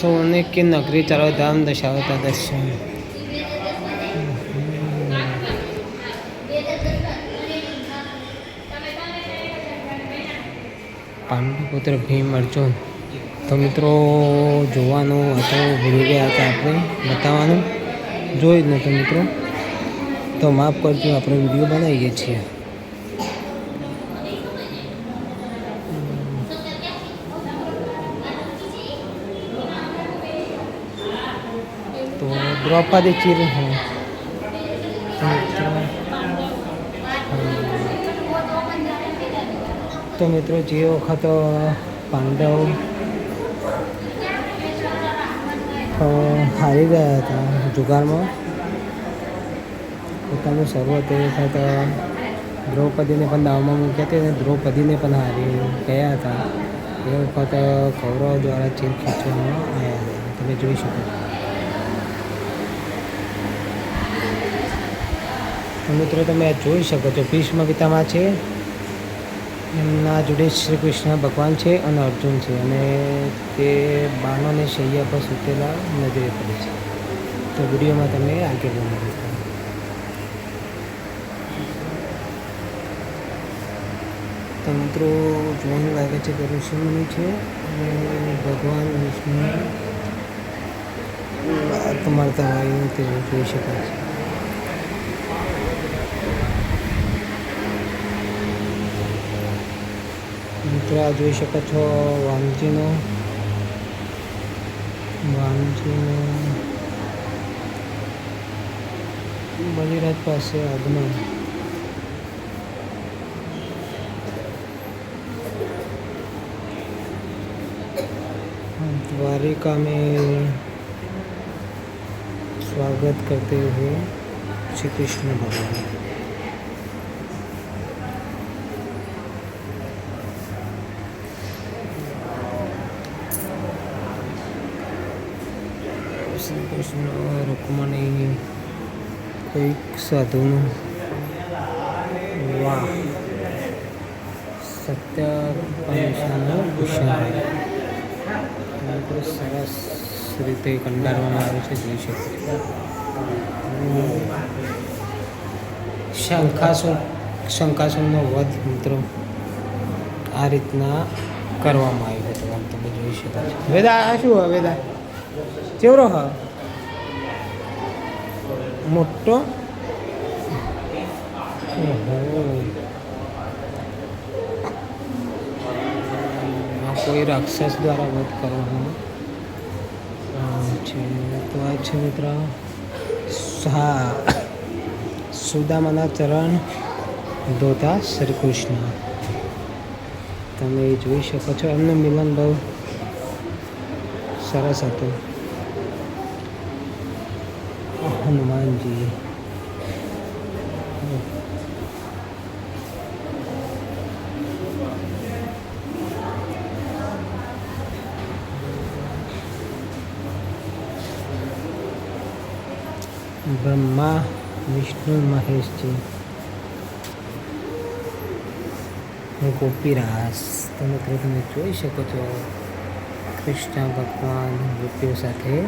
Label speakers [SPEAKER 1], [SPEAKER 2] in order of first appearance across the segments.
[SPEAKER 1] सोने की नगरी चारो धाम दशावता दर्शन પાંડુપુત્ર ભીમ અર્જુન તો મિત્રો જોવાનું હતું ભૂલી ગયા હતા આપણે બતાવવાનું જોઈ જ નહોતું મિત્રો તો માફ કરજો આપણે વિડીયો બનાવીએ છીએ તો દ્રૌપદી ચીર હા. તો મિત્રો, જે વખત પાંડવ હારી ગયા હતા જુગારમાં, પોતાનું શરૂઆત એ વખત દ્રૌપદીને પણ દાવમાં મૂક્યા હતી અને દ્રૌપદીને પણ હારી ગયા હતા. એ વખત કૌરવ દ્વારા ચીર ખેંચવામાં આવ્યા હતા. તમે જોઈ શકો છો. તો મિત્રો, તમે જોઈ શકો છો, ભીષ્મ પિતામાં છે. એમના જોડે શ્રી કૃષ્ણ ભગવાન છે અને અર્જુન છે અને તે બાણોને શૈયા પર સૂતેલા નજરે પડે છે. તો વિડીયોમાં તમે આગળ બનાવી તો જોવાનું લાગે છે કે ઋષિમુનિ છે અને ભગવાન વિષ્ણુ હોય તે જોઈ શકાય છે. મિત્રો આ જોઈ શકો છો વાંજીનો વાંજીનો બલિરાજ પાસે આગમન द्वारिका में स्वागत करते हुए श्री कृष्ण भगवान શ્રી કૃષ્ણ રૂકમણી એક સાધુનું. વાહ. સત્ય પંચાનો ભૂષણ સરસ રીતે કંડારવામાં આવે છે, જોઈ શકો શંખાસુર શંકાસુરનો વધ, મિત્રો, આ રીતના કરવામાં આવ્યો હતો, આમ તમે જોઈ શકો છો. વેદા શું હવે વેદા? કેવરો હા મોટો કોઈ રાક્ષસ દ્વારા વધ કરવાનો છે તો આ છે મિત્ર હા સુદામાના ચરણ ધોતા શ્રી કૃષ્ણ તમે જોઈ શકો છો એમનું મિલન બહુ સરસ હતું હનુમાનજી બ્રહ્મા વિષ્ણુ મહેશજી ગોપીરાસ તમે કહી તમે જોઈ શકો છો કૃષ્ણ ભગવાન ગોપીઓ સાથે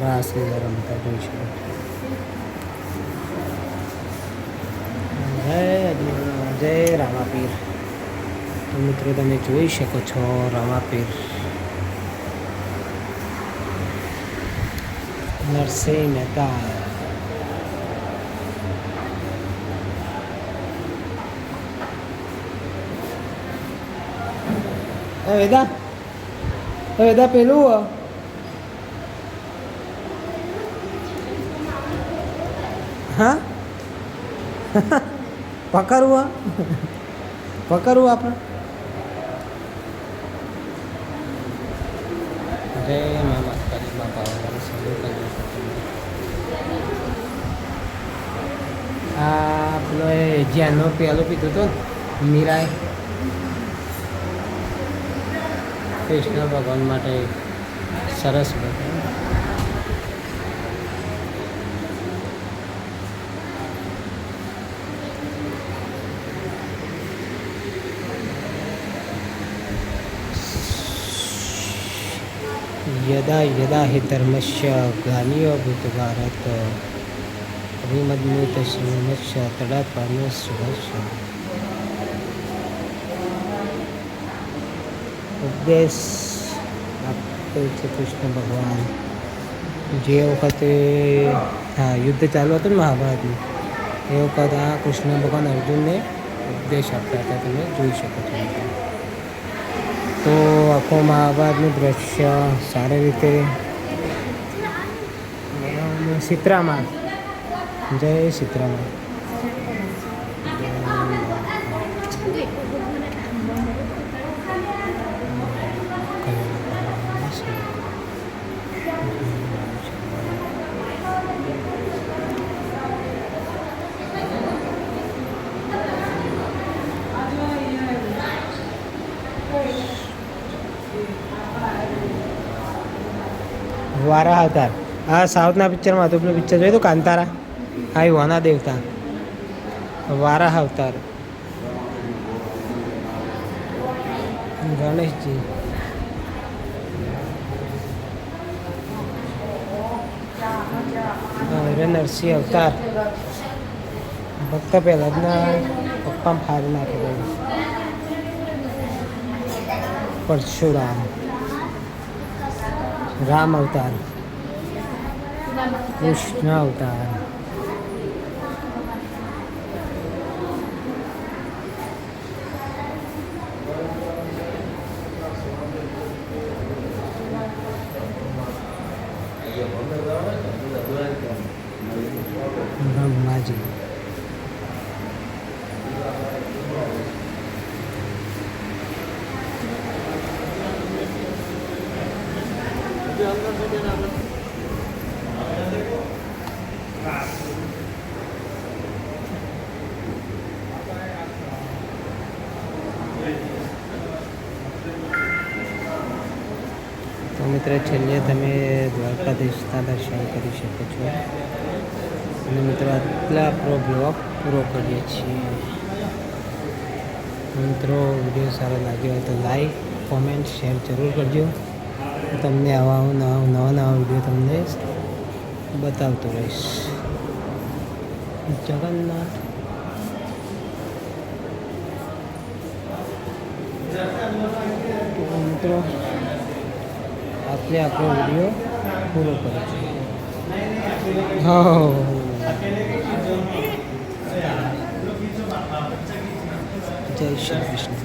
[SPEAKER 1] રાસલીલા રમતા જોઈ શકો છો જય અજ્ઞાન જય રામાપીર તો મિત્રો તમે જોઈ શકો છો રામાપીર નરસિંહ મહેતા એ વેદા એ વેદા પેલું હા? પકડવું? પકડવું આપણે. જય મા માતાજી બાપા વગર સૌ કરી આ પેલો એ જ્યાંનો પેલો પીધો હતો મીરાએ. કૃષ્ણ ભગવાન માટે સરસ બધું યદા યદા હિ ધર્મસ્ય ગ્લાનિયો ભૂત ભારત અભિમદમૂત સુમસ્ય તડાપાનો સુહસ્ય ઉપદેશ આપતો છે કૃષ્ણ ભગવાન જે વખતે હા યુદ્ધ ચાલુ હતું ને મહાભારતનું એ વખત આ કૃષ્ણ ભગવાન અર્જુનને ઉપદેશ આપતા હતા તમે જોઈ શકો છો તો આખો મહાભારતનું દ્રશ્ય સારી રીતે સીતરામાં જય સીતરામાં વારા અવતાર આ સાઉથના પિક્ચરમાં હતું પેલું પિક્ચર જોયું હતું કાંતારા? હા એ વના દેવતા. વારાહ અવતાર ગણેશજી હા, નરસિંહ અવતાર. ભક્ત પહેલાંના પપ્પા ફાડી નાખે. બધું. પરશુરામ રામ અવતાર. કૃષ્ણ અવતાર. બ્રહ્માજી તો મિત્ર, છેલ્લે તમે દ્વારકાધીશના દર્શન કરી શકો છો. અને મિત્રો, આટલા આપણો બ્લોગ પૂરો કરીએ છીએ. મિત્રો, વીડિયો સારો લાગ્યો હોય તો લાઈક કોમેન્ટ શેર જરૂર કરજો. તમને આવા નવા નવા નવા વીડિયો તમને બતાવતો રહીશ. જગન્નાથ. મિત્રો, આપણે આપણો વીડિયો પૂરો કર્યો જય શ્રી કૃષ્ણ.